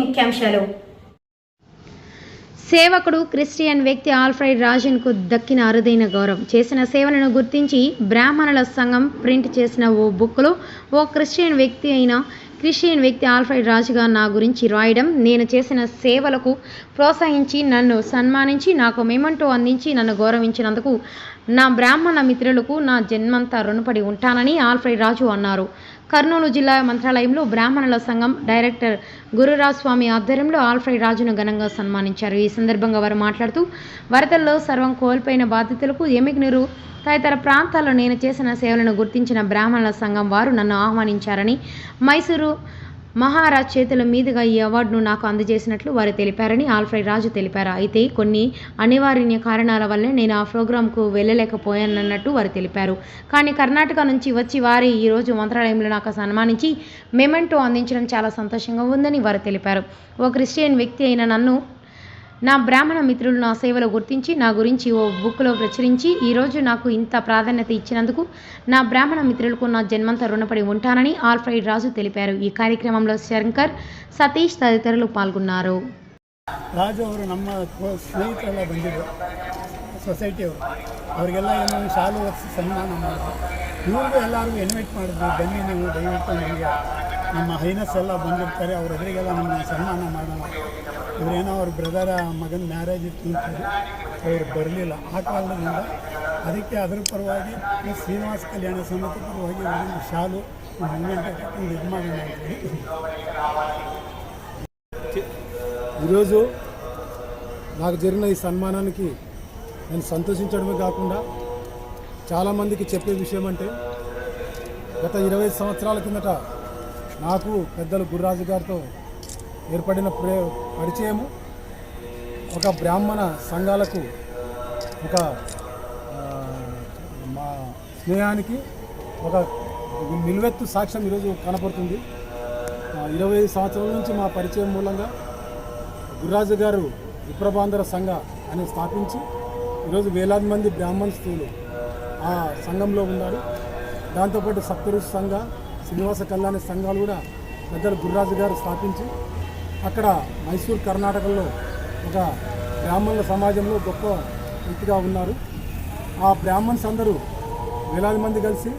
ముఖ్యాంశాలు. సేవకుడు క్రిస్టియన్ వ్యక్తి ఆల్ఫ్రైడ్ రాజన్కు దక్కిన అరుదైన గౌరవం. చేసిన సేవలను గుర్తించి బ్రాహ్మణుల సంఘం ప్రింట్ చేసిన ఓ బుక్లో ఓ క్రిస్టియన్ వ్యక్తి అయిన క్రిస్టియన్ వ్యక్తి ఆల్ఫ్రైడ్ రాజుగా నా గురించి రాయడం నేను చేసిన సేవలకు ప్రోత్సహించి నన్ను సన్మానించి నాకు మెమంటో అందించి నన్ను గౌరవించినందుకు నా బ్రాహ్మణ మిత్రులకు నా జన్మంతా రుణపడి ఉంటానని ఆల్ఫ్రైడ్ రాజు అన్నారు. కర్నూలు జిల్లా మంత్రాలయంలో బ్రాహ్మణుల సంఘం డైరెక్టర్ గురురాజ్ స్వామి ఆధ్వర్యంలో ఆల్ఫ్రెడ్ రాజును ఘనంగా సన్మానించారు. ఈ సందర్భంగా వారు మాట్లాడుతూ వరదల్లో సర్వం కోల్పోయిన బాధితులకు ఎమిగ్నీరు తదితర ప్రాంతాల్లో నేను చేసిన సేవలను గుర్తించిన బ్రాహ్మణుల సంఘం వారు నన్ను ఆహ్వానించారని మైసూరు మహారాజ్ చేతుల మీదుగా ఈ అవార్డును నాకు అందజేసినట్లు వారు తెలిపారని ఆల్ఫ్రెడ్ రాజు తెలిపారు. అయితే కొన్ని అనివార్య కారణాల వల్ల నేను ఆ ప్రోగ్రాంకు వెళ్ళలేకపోయానన్నట్టు వారు తెలిపారు. కానీ కర్ణాటక నుంచి వచ్చి వారి ఈరోజు మంత్రాలయంలో నాకు సన్మానించి మెమెంటో అందించడం చాలా సంతోషంగా ఉందని వారు తెలిపారు. ఓ క్రిస్టియన్ వ్యక్తి అయిన నన్ను నా బ్రాహ్మణ మిత్రులు నా సేవలో గుర్తించి నా గురించి ఓ బుక్లో ప్రచురించి ఈరోజు నాకు ఇంత ప్రాధాన్యత ఇచ్చినందుకు నా బ్రాహ్మణ మిత్రులకు నా జన్మంతా రుణపడి ఉంటానని ఆల్ఫ్రైడ్ రాజు తెలిపారు. ఈ కార్యక్రమంలో శంకర్ సతీష్ తదితరులు పాల్గొన్నారు. ನಮ್ಮ ಹೈನಸ್ ಎಲ್ಲ ಬಂದಿರ್ತಾರೆ ಅವ್ರ ಎದುರಿಗೆಲ್ಲ ನಮ್ಮನ್ನು ಸನ್ಮಾನ ಮಾಡೋಣ ಇವರೇನೋ ಅವ್ರ ಬ್ರದರ ಮಗನ ಮ್ಯಾರೇಜ್ ಇತ್ತು ಅಂತಾರೆ ಅವ್ರು ಬರಲಿಲ್ಲ ಆ ಕಾರಣದಿಂದ ಅದಕ್ಕೆ ಅದರ ಪರವಾಗಿ ಈ ಶ್ರೀನಿವಾಸ ಕಲ್ಯಾಣ ಸಮಿತಿ ಪರವಾಗಿ ಒಂದು ಶಾಲು ಒಂದು ಮೂಮೆಂಟ್ ಒಂದು ಇದು ಮಾಡೋಣ ಅಂತೇಳಿ ఈరోజు నాకు జరిగిన ఈ సన్మానానికి నేను సంతోషించడమే కాకుండా చాలామందికి చెప్పే విషయం అంటే గత ఇరవై సంవత్సరాల కిందట నాకు పెద్దలు గురురాజు గారితో ఏర్పడిన ప్రే పరిచయము ఒక బ్రాహ్మణ సంఘాలకు ఒక మా స్నేహానికి ఒక నిలువెత్తు సాక్ష్యం ఈరోజు కనపడుతుంది. ఇరవై సంవత్సరాల నుంచి మా పరిచయం మూలంగా గురురాజు గారు విప్రబాంధర సంఘ అని స్థాపించి ఈరోజు వేలాది మంది బ్రాహ్మణ స్త్రీలు ఆ సంఘంలో ఉన్నారు. దాంతోపాటు సప్తరుషి సంఘ శ్రీనివాస కళ్యాణ సంఘాలు కూడా పెద్దలు గుర్రాజు గారు స్థాపించి అక్కడ మైసూర్ కర్ణాటకలో ఒక బ్రాహ్మణుల సమాజంలో గొప్ప వ్యక్తిగా ఉన్నారు. ఆ బ్రాహ్మణ్స్ అందరూ వేలాది మంది కలిసి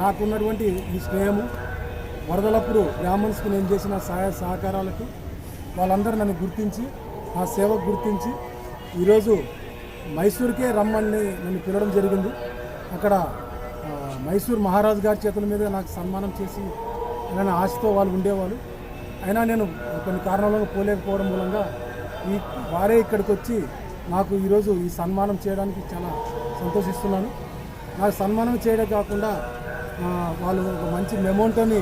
నాకున్నటువంటి ఈ స్నేహము వరదలప్పుడు బ్రాహ్మణ్స్కి నేను చేసిన సహాయ సహకారాలకు వాళ్ళందరూ నన్ను గుర్తించి నా సేవకు గుర్తించి ఈరోజు మైసూర్కే రమ్మని నన్ను పిలవడం జరిగింది. అక్కడ మైసూర్ మహారాజు గారి చేతుల మీద నాకు సన్మానం చేసి ఏదైనా ఆశతో వాళ్ళు ఉండేవాళ్ళు. అయినా నేను కొన్ని కారణాల పోలేకపోవడం మూలంగా ఈ వారే ఇక్కడికి వచ్చి నాకు ఈరోజు ఈ సన్మానం చేయడానికి చాలా సంతోషిస్తున్నాను. నాకు సన్మానం చేయడం కాకుండా వాళ్ళు ఒక మంచి మెమోంటోని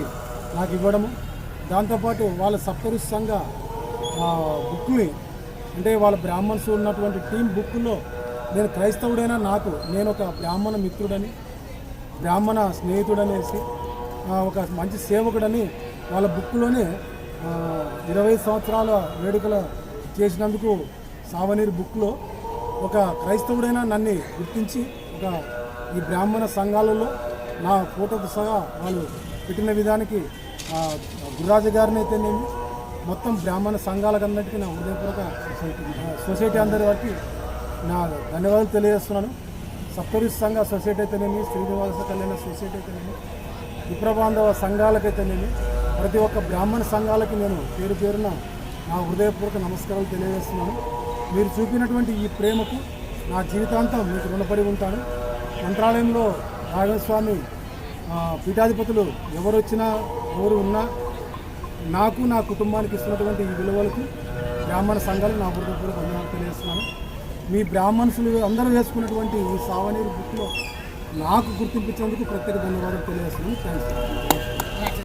నాకు ఇవ్వడము. దాంతోపాటు వాళ్ళ సప్తరుషి సంఘ ఆ, బుక్ని అంటే వాళ్ళ బ్రాహ్మణ్స్ ఉన్నటువంటి టీం బుక్లో నేను క్రైస్తవుడైనా నాకు నేను ఒక బ్రాహ్మణ మిత్రుడని బ్రాహ్మణ స్నేహితుడనేసి ఆ, ఒక మంచి సేవకుడని వాళ్ళ బుక్లోనే ఇరవై సంవత్సరాల వేడుకలు చేసినందుకు సావనీర్ బుక్లో ఒక క్రైస్తవుడైనా నన్ను గుర్తించి ఒక ఈ బ్రాహ్మణ సంఘాలలో నా ఫోటోకు సహా వాళ్ళు పెట్టిన విధానికి ఆ, గుర్రాజు గారిని అయితేనేమి మొత్తం బ్రాహ్మణ సంఘాలకు అందరికీ నా హృదయపూర్వక సొసైటీ అందరి వారికి నా ధన్యవాదాలు తెలియజేస్తున్నాను. సప్తరిషి సంఘ సొసైటీ అయితేనేమి శ్రీనివాస కళ్యాణ సొసైటీ అయితేనేమి విప్రబాంధవ సంఘాలకైతేనేమి ప్రతి ఒక్క బ్రాహ్మణ సంఘాలకి నేను పేరు పేరున నా హృదయపూర్వక నమస్కారాలు తెలియజేస్తున్నాను. మీరు చూపినటువంటి ఈ ప్రేమకు నా జీవితాంతం మీకు రుణపడి ఉంటాను. మంత్రాలయంలో రాఘవస్వామి పీఠాధిపతులు ఎవరు వచ్చినా ఎవరు ఉన్నా నాకు నా కుటుంబానికి ఇస్తున్నటువంటి ఈ విలువలకు బ్రాహ్మణ సంఘాలు నా హృదయపూర్వక ధన్యవాదాలు తెలియజేస్తున్నాను. మీ బ్రాహ్మణులు అందరూ వేసుకున్నటువంటి ఈ సావనీరు బుక్లో నాకు గుర్తింపించేందుకు ప్రత్యేక ధన్యవాదాలు తెలియజేస్తున్నాను. థ్యాంక్స్